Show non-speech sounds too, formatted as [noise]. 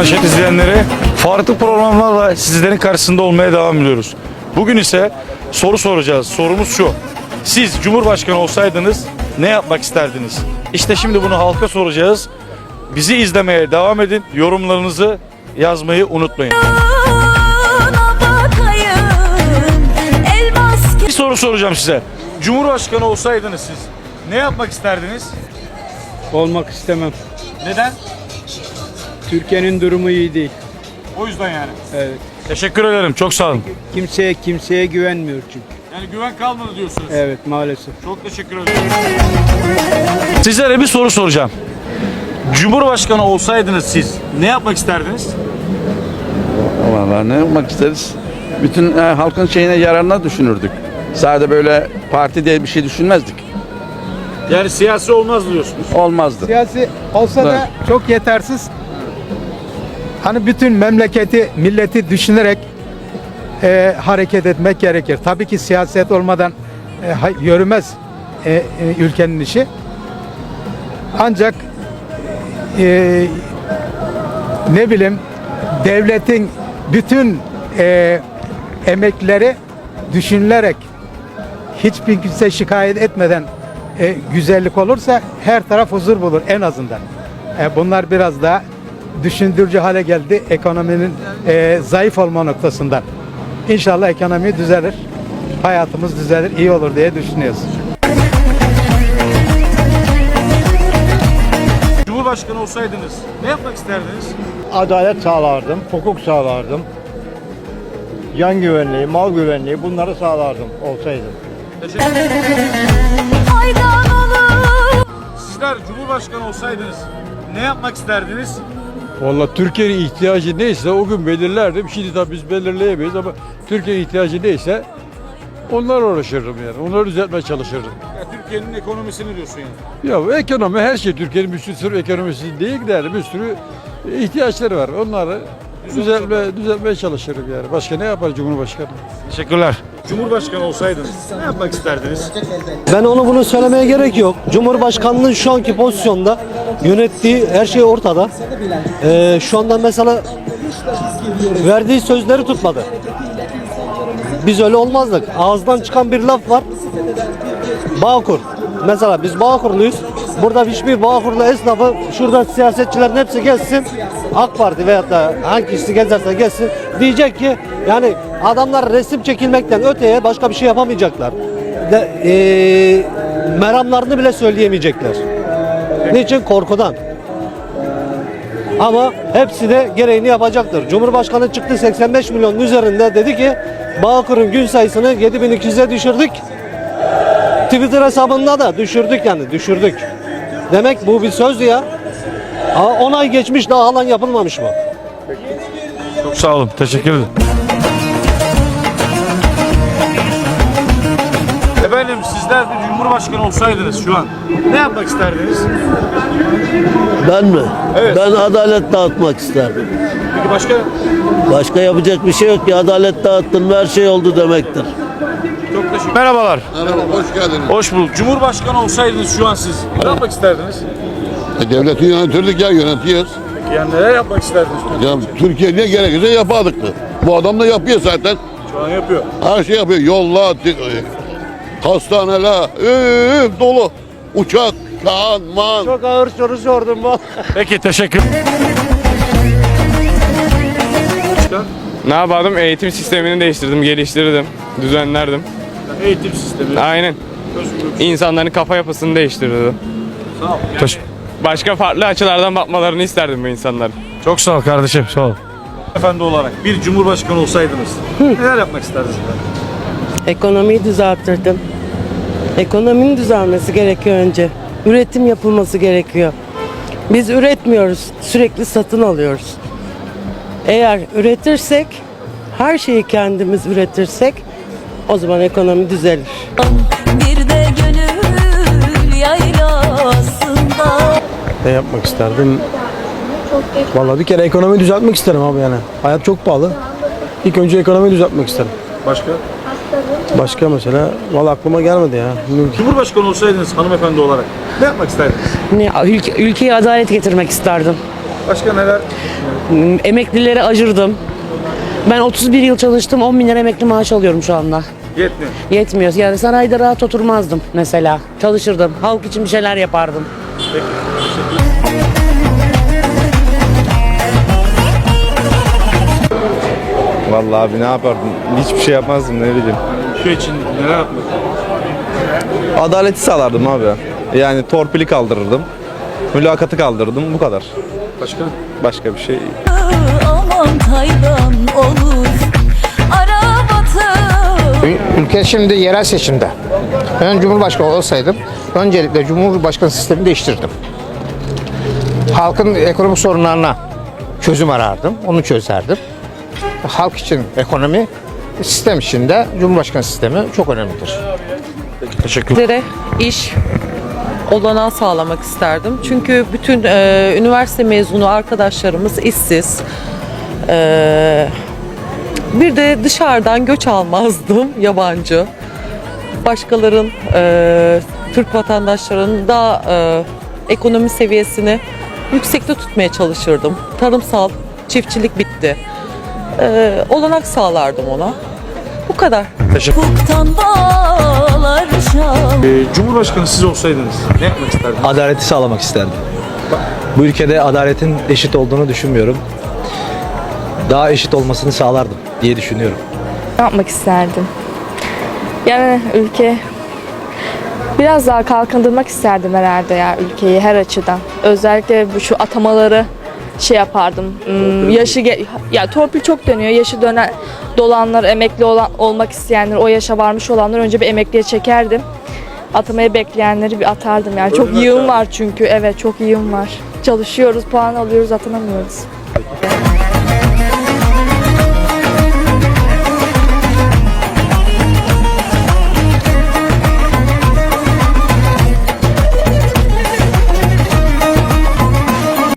Manşet izleyenleri farklı programlarla sizlerin karşısında olmaya devam ediyoruz. Bugün ise soru soracağız. Sorumuz şu. Siz Cumhurbaşkanı olsaydınız ne yapmak isterdiniz? İşte şimdi bunu halka soracağız. Bizi izlemeye devam edin. Yorumlarınızı yazmayı unutmayın. Bir soru soracağım size. Cumhurbaşkanı olsaydınız siz ne yapmak isterdiniz? Olmak istemem. Neden? Türkiye'nin durumu iyi değil. O yüzden yani. Evet. Teşekkür ederim. Çok sağ olun. Kimseye kimseye güvenmiyor çünkü. Yani güven kalmadı diyorsunuz. Evet maalesef. Çok teşekkür ederim. Sizlere bir soru soracağım. Cumhurbaşkanı olsaydınız siz ne yapmak isterdiniz? Vallahi ne yapmak isteriz? Bütün e, halkın şeyine yararına düşünürdük. Sadece böyle parti diye bir şey düşünmezdik. Yani siyasi olmaz diyorsunuz. Olmazdı. Siyasi olsa da çok yetersiz. Hani bütün memleketi, milleti düşünerek e, hareket etmek gerekir. Tabii ki siyaset olmadan e, yürümez e, e, ülkenin işi. Ancak e, ne bileyim devletin bütün e, emekleri düşünülerek hiçbir kimse şikayet etmeden e, güzellik olursa her taraf huzur bulur en azından. E, bunlar biraz daha düşündürücü hale geldi ekonominin e, zayıf olma noktasından. İnşallah ekonomi düzelir, hayatımız düzelir, iyi olur diye düşünüyoruz. Cumhurbaşkanı olsaydınız ne yapmak isterdiniz? adalet sağlardım, hukuk sağlardım. Can güvenliği, mal güvenliği bunları sağlardım olsaydım. olur Sizler Cumhurbaşkanı olsaydınız ne yapmak isterdiniz? Valla Türkiye'nin ihtiyacı neyse o gün belirlerdim. Şimdi tabii biz belirleyemeyiz ama Türkiye'nin ihtiyacı neyse onlar uğraşırdım yani. Onları düzeltmeye çalışırdım. Ya, Türkiye'nin ekonomisini diyorsun yani. Ya ekonomi her şey Türkiye'nin bir sürü ekonomisi değil de bir sürü ihtiyaçları var. Onları düzeltme, düzeltmeye çalışırım yani. Başka ne yapar Cumhurbaşkanı? Teşekkürler. Cumhurbaşkanı olsaydınız ne yapmak isterdiniz? Ben onu bunu söylemeye gerek yok. Cumhurbaşkanının şu anki pozisyonda yönettiği her şey ortada. Ee, şu anda mesela verdiği sözleri tutmadı. Biz öyle olmazdık. Ağızdan çıkan bir laf var. Bağkur. Mesela biz Bağkurluyuz. Burada hiçbir Bağkurlu esnafı şurada siyasetçilerin hepsi gelsin. AK Parti veyahut da hangisi gezerse gelsin. Diyecek ki yani adamlar resim çekilmekten öteye başka bir şey yapamayacaklar. De, eee, meramlarını bile söyleyemeyecekler. Niçin? Korkudan. Ama hepsi de gereğini yapacaktır. Cumhurbaşkanı çıktı 85 milyonun üzerinde dedi ki Bağkur'un gün sayısını 7200'e düşürdük. Twitter hesabında da düşürdük yani düşürdük. Demek bu bir sözdü ya. Aa, 10 ay geçmiş daha halen yapılmamış mı? Çok sağ olun. Teşekkür ederim. Cumhurbaşkanı olsaydınız şu an ne yapmak isterdiniz? Ben mi? Evet. Ben adalet dağıtmak isterdim. Peki başka? Başka yapacak bir şey yok ki adalet dağıttın mı her şey oldu demektir. Çok teşekkür Merhabalar. Merhaba, hoş geldiniz. Hoş bulduk. Cumhurbaşkanı olsaydınız şu an siz ne yapmak isterdiniz? E, devleti yönetirdik ya, yönetiyoruz. Peki yani neler yapmak isterdiniz? Ya Türkiye ne gerekirse yapardık. Bu adam da yapıyor zaten. Şu an yapıyor. Her şey yapıyor. Yolla, hastaneler, üf, dolu. Uçak, kan, man. Çok ağır soru sordum bu. Peki teşekkür. Ne yapardım? Eğitim sistemini değiştirdim, geliştirdim, düzenlerdim. Eğitim sistemi. Aynen. özgürlük. İnsanların kafa yapısını değiştirdim. Sağ ol. Baş- Başka farklı açılardan bakmalarını isterdim bu insanların. Çok sağ ol kardeşim. Sağ ol. Efendi olarak bir cumhurbaşkanı olsaydınız neler yapmak isterdiniz? Ekonomiyi düzelttirdim. Ekonominin düzelmesi gerekiyor önce. Üretim yapılması gerekiyor. Biz üretmiyoruz, sürekli satın alıyoruz. Eğer üretirsek, her şeyi kendimiz üretirsek o zaman ekonomi düzelir. Bir de gönül yaylasında Ne yapmak isterdim? Vallahi bir kere ekonomiyi düzeltmek isterim abi yani. Hayat çok pahalı. İlk önce ekonomiyi düzeltmek isterim. Başka? Başka mesela vallahi aklıma gelmedi ya. Ki. Cumhurbaşkanı olsaydınız hanımefendi olarak ne yapmak isterdiniz? ülkeyi adalet getirmek isterdim. Başka neler? Emeklilere acırdım. Ben 31 yıl çalıştım 10 bin lira emekli maaş alıyorum şu anda. Yetmiyor. Yetmiyor. Yani sanayide rahat oturmazdım mesela. Çalışırdım. Halk için bir şeyler yapardım. Vallahi abi ne yapardım? Hiçbir şey yapmazdım ne bileyim. Şu için neler yapmak? Adaleti sağlardım abi. Yani torpili kaldırırdım. Mülakatı kaldırırdım bu kadar. Başka? Başka bir şey Aman taydan olur Arabatı Ülke şimdi yerel seçimde. Ben Cumhurbaşkanı olsaydım öncelikle Cumhurbaşkanı sistemini değiştirdim. Halkın ekonomik sorunlarına çözüm arardım, onu çözerdim. Halk için ekonomi, sistem içinde Cumhurbaşkanı sistemi çok önemlidir. Sizlere iş olanağı sağlamak isterdim. Çünkü bütün e, üniversite mezunu arkadaşlarımız işsiz. E, bir de dışarıdan göç almazdım [laughs] yabancı. Başkaların, e, Türk vatandaşlarının daha e, ekonomi seviyesini yüksekte tutmaya çalışırdım. Tarımsal, çiftçilik bitti. E, olanak sağlardım ona. Bu kadar. Şam Ee, Cumhurbaşkanı siz olsaydınız ne yapmak isterdiniz? Adaleti sağlamak isterdim. Bu ülkede adaletin eşit olduğunu düşünmüyorum. Daha eşit olmasını sağlardım diye düşünüyorum. Ne yapmak isterdim? Yani ülke biraz daha kalkındırmak isterdim herhalde ya ülkeyi her açıdan. Özellikle bu şu atamaları şey yapardım. Hmm, yaşı ge- ya torpil çok dönüyor. Yaşı dönen dolanlar, emekli olan olmak isteyenler, o yaşa varmış olanlar önce bir emekliye çekerdim. Atamayı bekleyenleri bir atardım yani. Çok yığın var çünkü. Evet, çok yığın var. Çalışıyoruz, puan alıyoruz, atanamıyoruz.